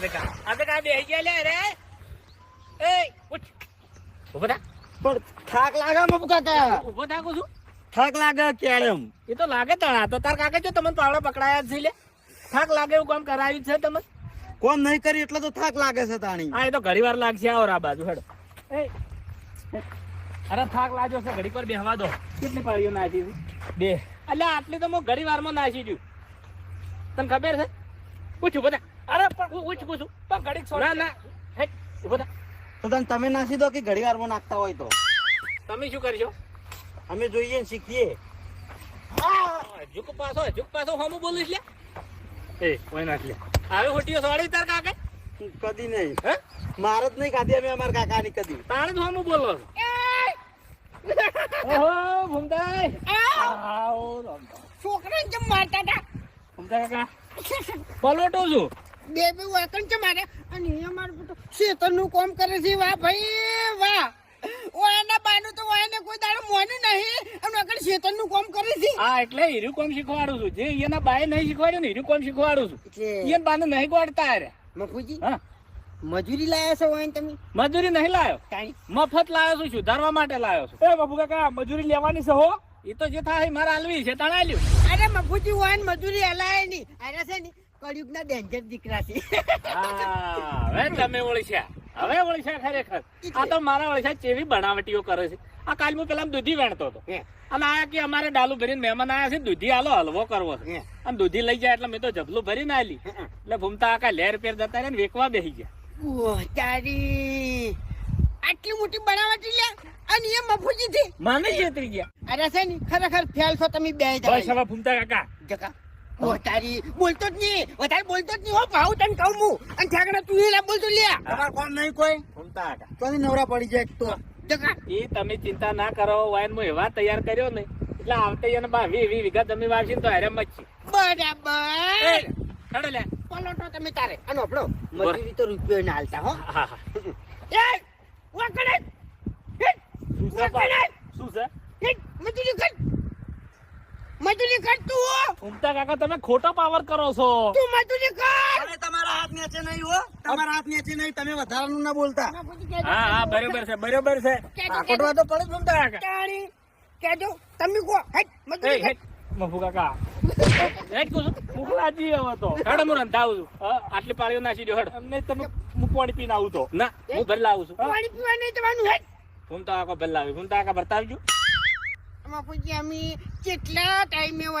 Abe કા Abe કા બેહી ગયા લે રે. એ ઉઠ. ઊભો થા. પણ થાક લાગે મબુ કાકા ઊભો છું. થાક લાગે કેમ એ તો લાગે તણા તો તાર કાકા જો તમને પાવડા પકડાયા જ છે લે. થાક લાગે એવું કામ કરાવ્યું છે તમે કોમ નહીં કરી એટલે તો થાક લાગે છે તાણી. હા એ તો ઘણી વાર લાગશે આવો આ બાજુ હેડો. એ અરે થાક લાગ્યો છે ઘડી પર બેહવા દો. કેટલી પાળીઓ નાખી બે. એટલે આટલી તો હું ઘણી વારમાં નાસી ગયું તને ખબર છે? પૂછું બધા અરે પણ પૂછ પૂછું. પણ ઘડીક છોડ ના ના. હેટ બધા તો તને તમે નાસી દો કે ઘડી વારમાં નાખતા હોય તો? તમે શું કરજો? અમે જોઈએ ને શીખીએ. ઝુક પાછો ઝુક પાછો હમું બોલીશ લે. એ કોઈ નાખ લે. આવે હોટીઓ સોડી તાર કાકે? કદી નહીં. હે? મારે જ નહીં ખાધી અમે અમારા કાકાની કદી. તાણે જ હમું બોલો છો. ઓહો ભૂમદાઈ આવો છોકરા કેમ મારતા હતા? ભૂમદાઈ કાકા પલોટો છું. બે બે વાકણ છે મારે. અને એ મારું બધું ખેતરનું કામ કરે છે. વાહ ભાઈ વાહ. ઓયાના બાનું તો ઓયાને કોઈ દાડો મોને નહીં. અને આગળ ખેતરનું કામ કરે છે. હા એટલે હીરું કામ શીખવાડું છું. જે એના બાએ નહીં શીખવાડ્યું ને હીરું કામ શીખવાડું છું. એને બાને નહીં ગોડતા અરે મફુજી હા. મજૂરી લાયા છો ઓયાને તમે? મજૂરી નહીં લાયો. કાઈ? મફત લાયો છું સુધારવા માટે લાયો છું. એ બાપુ કાકા મજૂરી લેવાની છે હો. એ તો જે થાય મારા હાલવી છે તણાલ્યું અરે મફુજી ઓયાને મજૂરી હલાય નહીં. અરે છે ને કળિયુગના ડેન્જર દીકરા છે હવે તમે ઓળખ્યા હવે ઓળખ્યા ખરેખર. આ તો મારા ઓળખ્યા ચેવી બનાવટીઓ કરે છે. આ કાલ હું પેલા દૂધી વેણતો હતો. અને આ કે અમારે ડાલુ ભરીને મહેમાન આવ્યા છે દૂધી હાલો હલવો કરવો છે. અને દૂધી લઈ જાય એટલે મેં તો જબલું ભરીને આલી. એટલે ભૂમતા આકા લેર પેર જતા રહ્યા ને વેકવા બેસી ગયા. તારી. આટલી મોટી બનાવટી લે? અને એ મફુજી છે મને છેતરી ગયા. અરે છે ને ખરેખર ફેલ છો તમે બે બસ હવે ભૂમતા કાકા. ઓ તારી બોલતો જ નહીં વધારે બોલતો જ નહીં હો ભાવ તને કહું હું. અને ઠાકડા તું એલા બોલતો લે. તમાર કોણ નહીં કોઈ. ભૂમતા તો નવરા પડી જાય તો. એ તમે ચિંતા ના કરો વાયન હું એવા તૈયાર કર્યો ને એટલે આવતે એને બાવી એવી વિગત તમે જમીન તો હારે મચી બરાબર. ચડો લે. પલોટો તમે તારે. આનો આપણો મજૂરી તો રૂપિયો ના હાલતા હો. હા હા. એ વકડે શું છે? શું છે? મજૂરી કર તું હો. ઉમતા કાકા તમે ખોટો પાવર કરો છો. તું મજૂરી કર. અરે તમારા હાથ નીચે નહીં હો. તમારા હાથ નીચે નહીં. તમે વધારાનું ના બોલતા. હા હા બરોબર છે બરોબર છે. ખોટવા તો પડે ઉમતા કાકા? તાણી કેજો તમે કો હેટ એ મજૂરી હેટ મફુ કાકા. હેટ કુછ મોકલાજી હવે તો. હેડ હું રંધાવું છું. આટલી પાળીઓ નાસી દો હેડ. અમને તમે હું પાણી પીને આવું તો. ના. હું ભરી આવું છું. પાણી પીવા નહીં જવાનું હેટ. ફૂમતા કાકા ભરી લાવી ફૂમતા કાકા ભરતા આવજો આમાં પછી અમે કેટલા ટાઈમે હોય